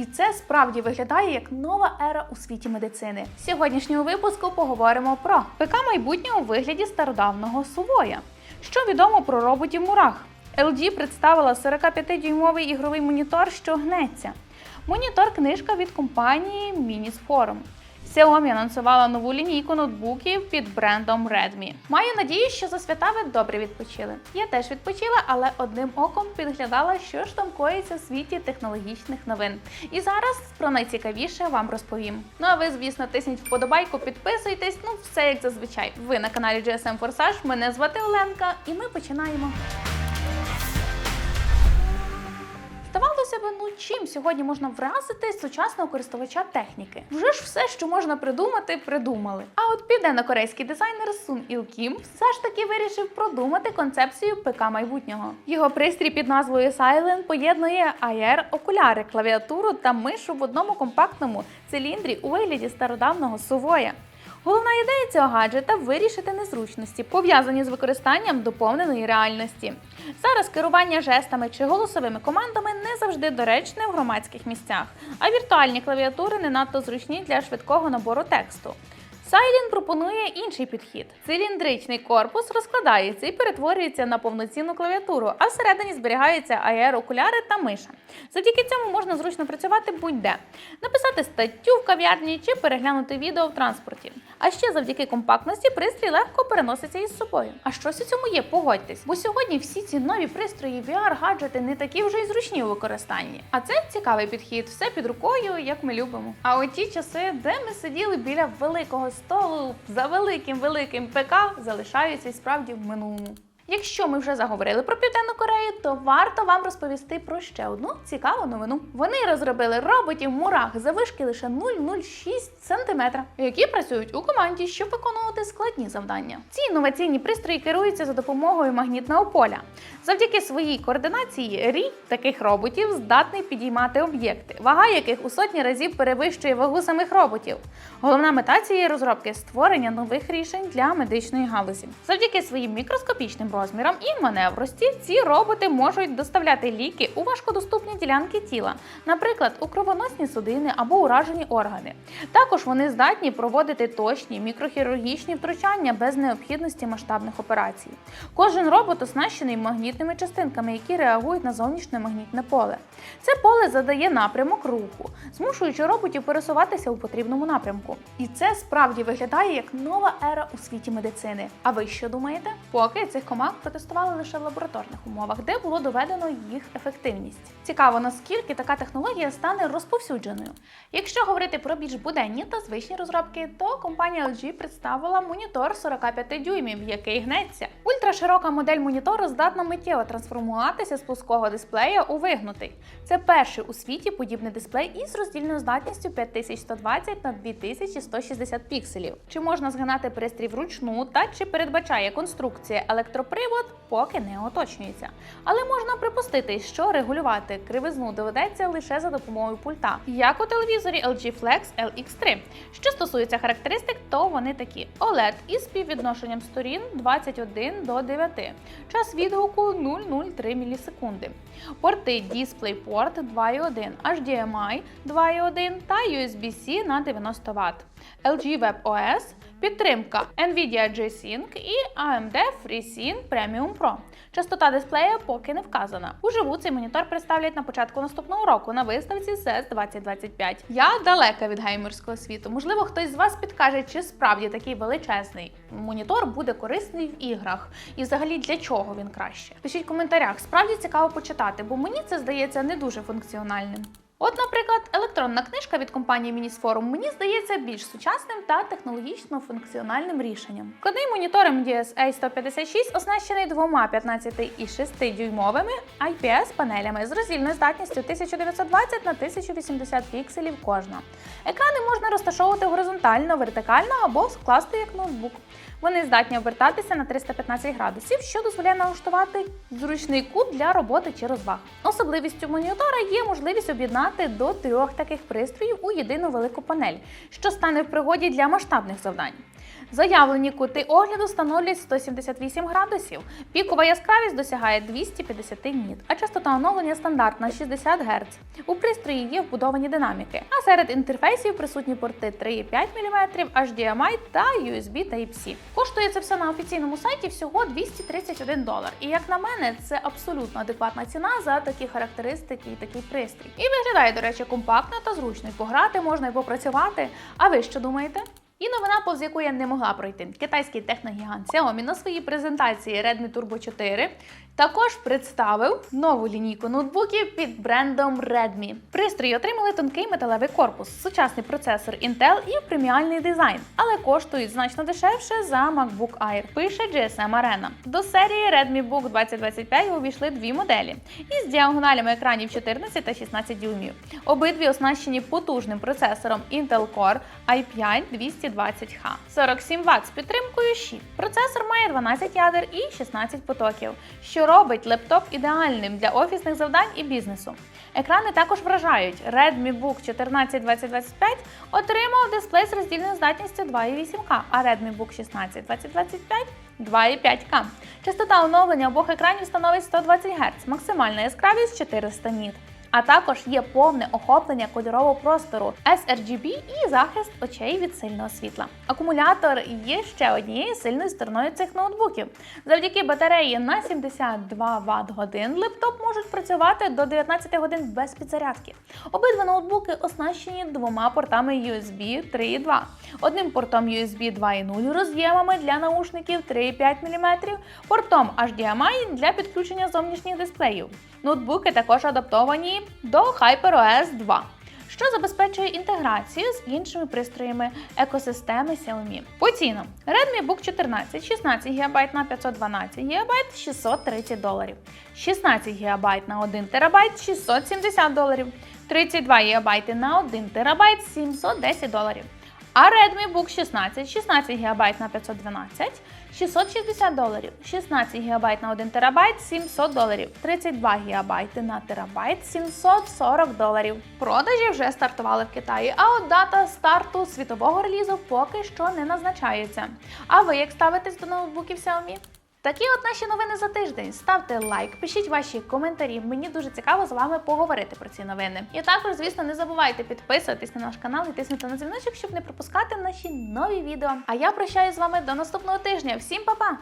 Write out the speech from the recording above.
І це справді виглядає як нова ера у світі медицини. В сьогоднішньому випуску поговоримо про ПК майбутнього у вигляді стародавного сувоя. Що відомо про роботів мурах? LG представила 45-дюймовий ігровий монітор, що гнеться. Монітор книжка від компанії Мініс Forum. Xiaomi анонсувала нову лінійку ноутбуків під брендом Redmi. Маю надію, що за свята ви добре відпочили. Я теж відпочила, але одним оком підглядала, що ж там коїться в світі технологічних новин. І зараз про найцікавіше вам розповім. Ну а ви, звісно, тисніть вподобайку, підписуйтесь. Ну, все як зазвичай. Ви на каналі GSM Forsage. Мене звати Оленка, і ми починаємо. Здавалося ну чим сьогодні можна вразити сучасного користувача техніки? Вже ж все, що можна придумати, придумали. А от південно-корейський дизайнер Сун Іл Кім все ж таки вирішив продумати концепцію ПК майбутнього. Його пристрій під назвою Silent поєднує AR, окуляри, клавіатуру та мишу в одному компактному циліндрі у вигляді стародавного сувоя. Головна ідея цього гаджета вирішити незручності, пов'язані з використанням доповненої реальності. Зараз керування жестами чи голосовими командами не завжди доречне в громадських місцях, а віртуальні клавіатури не надто зручні для швидкого набору тексту. Silent пропонує інший підхід. Циліндричний корпус розкладається і перетворюється на повноцінну клавіатуру, а всередині зберігаються AR-окуляри та миша. Завдяки цьому можна зручно працювати будь-де, написати статтю в кав'ярні чи переглянути відео в транспорті. А ще завдяки компактності пристрій легко переноситься із собою. А щось у цьому є, погодьтесь. Бо сьогодні всі ці нові пристрої, VR-гаджети не такі вже й зручні у використанні. А це цікавий підхід, все під рукою, як ми любимо. А от ті часи, де ми сиділи біля великого столу за великим великим ПК, залишаються і справді в минулому. Якщо ми вже заговорили про Південну Корею, то варто вам розповісти про ще одну цікаву новину. Вони розробили роботів мурах завишки лише 0,06 см, які працюють у команді, щоб виконувати складні завдання. Ці інноваційні пристрої керуються за допомогою магнітного поля. Завдяки своїй координації рій таких роботів здатний підіймати об'єкти, вага яких у сотні разів перевищує вагу самих роботів. Головна мета цієї розробки створення нових рішень для медичної галузі. Завдяки своїм мікроскопічним розмірам і маневрості ці роботи можуть доставляти ліки у важкодоступні ділянки тіла, наприклад, у кровоносні судини або уражені органи. Також вони здатні проводити точні мікрохірургічні втручання без необхідності масштабних операцій. Кожен робот оснащений магнітними частинками, які реагують на зовнішнє магнітне поле. Це поле задає напрямок руху, змушуючи роботів пересуватися у потрібному напрямку. І це справді виглядає як нова ера у світі медицини. А ви що думаєте? Поки цих команд протестували лише в лабораторних умовах, де було доведено їх ефективність. Цікаво, наскільки така технологія стане розповсюдженою. Якщо говорити про більш буденні та звичні розробки, то компанія LG представила монітор 45 дюймів, який гнеться. Ультраширока модель монітору здатна миттєво трансформуватися з плоского дисплея у вигнутий. Це перший у світі подібний дисплей із роздільною здатністю 5120 на 2160 пікселів. Чи можна згинати пристрій вручну та чи передбачає конструкція електропривод, поки не уточнюється. Але можна припустити, що регулювати кривизну доведеться лише за допомогою пульта, як у телевізорі LG Flex LX3. Що стосується характеристик, то вони такі: OLED із співвідношенням сторін 21 до 9, час відгуку 0,03 мілісекунди, порти DisplayPort 2.1, HDMI 2.1 та USB-C на 90 Вт, LG WebOS, підтримка NVIDIA G-Sync і AMD FreeSync Premium Pro. Частота дисплея поки не вказана. Уживу цей монітор представлять на початку наступного року на виставці CES 2025. Я далека від геймерського світу. Можливо, хтось з вас підкаже, чи справді такий величезний монітор буде корисний в іграх, і взагалі для чого він краще. Пишіть в коментарях, справді цікаво почитати, бо мені це здається не дуже функціональним. От, наприклад, електронна книжка від компанії Forum мені здається більш сучасним та технологічно функціональним рішенням. Вкладний монітор MDS 156 оснащений двома 15 і 6 дюймовими IPS панелями з роздільною здатністю 1920 на 1080 пікселів кожна. Екрани можна розташовувати горизонтально, вертикально або скласти як ноутбук. Вони здатні обертатися на 315 градусів, що дозволяє налаштувати зручний кут для роботи чи розваг. Особливістю монітора є можливість об'єднати до трьох таких пристроїв у єдину велику панель, що стане в пригоді для масштабних завдань. Заявлені кути огляду становлять 178 градусів. Пікова яскравість досягає 250 ніт, а частота оновлення стандартна 60 Гц. У пристрої є вбудовані динаміки, а серед інтерфейсів присутні порти 3,5 мм, HDMI та USB Type-C. Коштує це все на офіційному сайті всього 231 долар. І як на мене, це абсолютно адекватна ціна за такі характеристики і такий пристрій. І виглядає, до речі, компактно та зручно. Пограти можна і попрацювати. А ви що думаєте? І новина, повз яку я не могла пройти. Китайський техногігант Xiaomi на своїй презентації Redmi Turbo 4 також представив нову лінійку ноутбуків під брендом Redmi. Пристрої отримали тонкий металевий корпус, сучасний процесор Intel і преміальний дизайн, але коштують значно дешевше за MacBook Air, пише GSM Arena. До серії Redmi Book 2025 увійшли дві моделі із діагоналями екранів 14 та 16 дюймів. Обидві оснащені потужним процесором Intel Core i5 220H, 47 Вт з підтримкою Qi. Процесор має 12 ядер і 16 потоків, що робить лептоп ідеальним для офісних завдань і бізнесу. Екрани також вражають. Redmi Book 14 2025 отримав дисплей з роздільною здатністю 2,8К, а Redmi Book 16 2025 2,5К. Частота оновлення обох екранів становить 120 Гц, максимальна яскравість 400 ніт. А також є повне охоплення кольорового простору, sRGB і захист очей від сильного світла. Акумулятор є ще однією сильною стороною цих ноутбуків. Завдяки батареї на 72 Вт годин лептоп можуть працювати до 19 годин без підзарядки. Обидва ноутбуки оснащені двома портами USB 3.2, одним портом USB 2.0 роз'ємами для наушників 3,5 мм, портом HDMI для підключення зовнішніх дисплеїв. Ноутбуки також адаптовані до HyperOS 2, що забезпечує інтеграцію з іншими пристроями екосистеми Xiaomi. По цінам Redmi Book 14 16 ГБ на 512 ГБ 630 доларів, 16 ГБ на 1 ТБ 670 доларів, 32 ГБ на 1 ТБ 710 доларів. А Redmi Book 16 16 ГБ на 512 660 доларів, 16 ГБ на 1 ТБ 700 доларів, 32 ГБ на терабайт 740 доларів. Продажі вже стартували в Китаї, а от дата старту світового релізу поки що не назначається. А ви як ставитесь до ноутбуків Xiaomi? Такі от наші новини за тиждень. Ставте лайк, пишіть ваші коментарі. Мені дуже цікаво з вами поговорити про ці новини. І також, звісно, не забувайте підписуватись на наш канал і тиснути на дзвіночок, щоб не пропускати наші нові відео. А я прощаюсь з вами до наступного тижня. Всім па-па!